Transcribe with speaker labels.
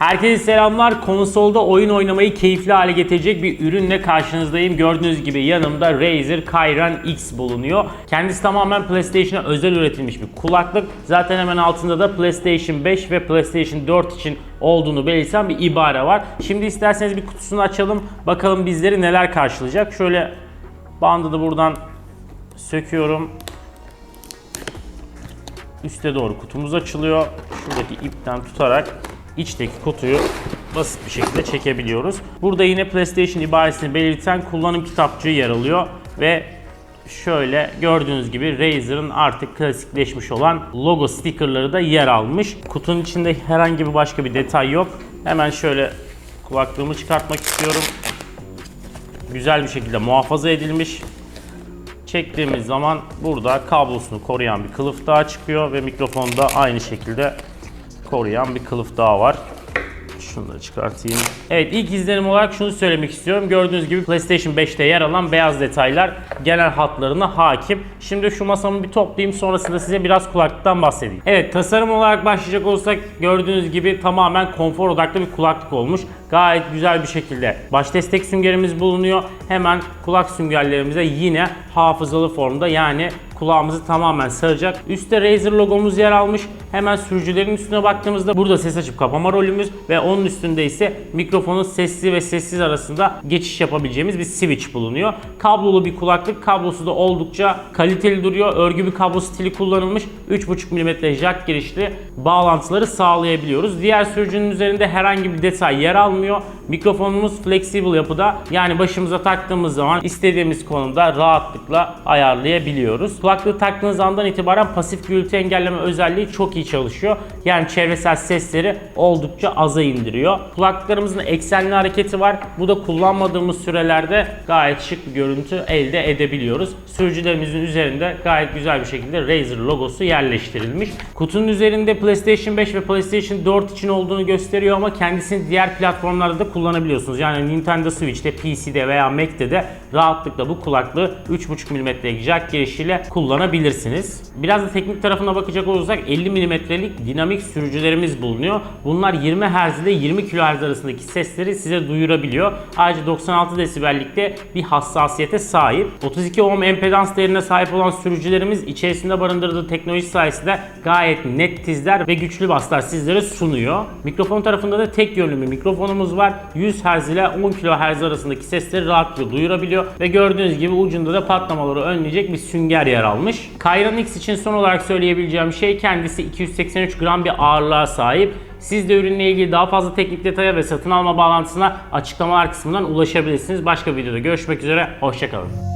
Speaker 1: Herkese selamlar. Konsolda oyun oynamayı keyifli hale getirecek bir ürünle karşınızdayım. Gördüğünüz gibi yanımda Razer Kyran X bulunuyor. Kendisi tamamen PlayStation'a özel üretilmiş bir kulaklık. Zaten hemen altında da PlayStation 5 ve PlayStation 4 için olduğunu belirten bir ibare var. Şimdi isterseniz bir kutusunu açalım. Bakalım bizleri neler karşılayacak. Şöyle bandı da buradan söküyorum. Üste doğru kutumuz açılıyor. Şuradaki ipten tutarak içteki kutuyu basit bir şekilde çekebiliyoruz. Burada yine PlayStation ibaresini belirten kullanım kitapçığı yer alıyor ve şöyle gördüğünüz gibi Razer'ın artık klasikleşmiş olan logo stickerları da yer almış. Kutunun içinde herhangi bir başka bir detay yok. Hemen şöyle kulaklığımı çıkartmak istiyorum. Güzel bir şekilde muhafaza edilmiş. Çektiğimiz zaman burada kablosunu koruyan bir kılıf daha çıkıyor ve mikrofonda aynı şekilde koruyan bir kılıf daha var. Da çıkartayım. Evet ilk izlenim olarak şunu söylemek istiyorum. Gördüğünüz gibi PlayStation 5'te yer alan beyaz detaylar genel hatlarına hakim. Şimdi şu masamı bir toplayayım sonrasında size biraz kulaklıktan bahsedeyim. Evet tasarım olarak başlayacak olursak gördüğünüz gibi tamamen konfor odaklı bir kulaklık olmuş. Gayet güzel bir şekilde baş destek süngerimiz bulunuyor. Hemen kulak süngerlerimize yine hafızalı formda yani kulağımızı tamamen saracak. Üstte Razer logomuz yer almış. Hemen sürücülerin üstüne baktığımızda burada ses açıp kapama rolümüz ve onun üstünde ise mikrofonun sesli ve sessiz arasında geçiş yapabileceğimiz bir switch bulunuyor. Kablolu bir kulaklık. Kablosu da oldukça kaliteli duruyor. Örgü bir kablo stili kullanılmış. 3.5 mm jack girişli bağlantıları sağlayabiliyoruz. Diğer sürücünün üzerinde herhangi bir detay yer almıyor. Mikrofonumuz flexible yapıda. Yani başımıza taktığımız zaman istediğimiz konumda rahatlıkla ayarlayabiliyoruz. Kulaklığı taktığınız andan itibaren pasif gürültü engelleme özelliği çok iyi çalışıyor. Yani çevresel sesleri oldukça aza indiriyor. Kulaklıklarımızın eksenli hareketi var. Bu da kullanmadığımız sürelerde gayet şık bir görüntü elde edebiliyoruz. Sürücülerimizin üzerinde gayet güzel bir şekilde Razer logosu yerleştirilmiş. Kutunun üzerinde PlayStation 5 ve PlayStation 4 için olduğunu gösteriyor ama kendisini diğer platformlarda da kullanabiliyorsunuz. Yani Nintendo Switch'te, PC'de veya Mac'te de rahatlıkla bu kulaklığı 3.5 mm'lik jack girişiyle kullanabilirsiniz. Biraz da teknik tarafına bakacak olursak 50 mm'lik dinamik sürücülerimiz bulunuyor. Bunlar 20 Hz ile 20 kHz arasındaki sesleri size duyurabiliyor. Ayrıca 96 desibellikte bir hassasiyete sahip. 32 ohm empedans değerine sahip olan sürücülerimiz içerisinde barındırdığı teknoloji sayesinde gayet net tizler ve güçlü baslar sizlere sunuyor. Mikrofon tarafında da tek yönlü bir mikrofonumuz var. 100 Hz ile 10 kHz arasındaki sesleri rahatlıkla duyurabiliyor ve gördüğünüz gibi ucunda da patlamaları önleyecek bir sünger yer almış. Kyran X için son olarak söyleyebileceğim şey kendisi 283 gram bir ağırlığa sahip. Siz de ürünle ilgili daha fazla teknik detaya ve satın alma bağlantısına açıklamalar kısmından ulaşabilirsiniz. Başka videoda görüşmek üzere, hoşçakalın.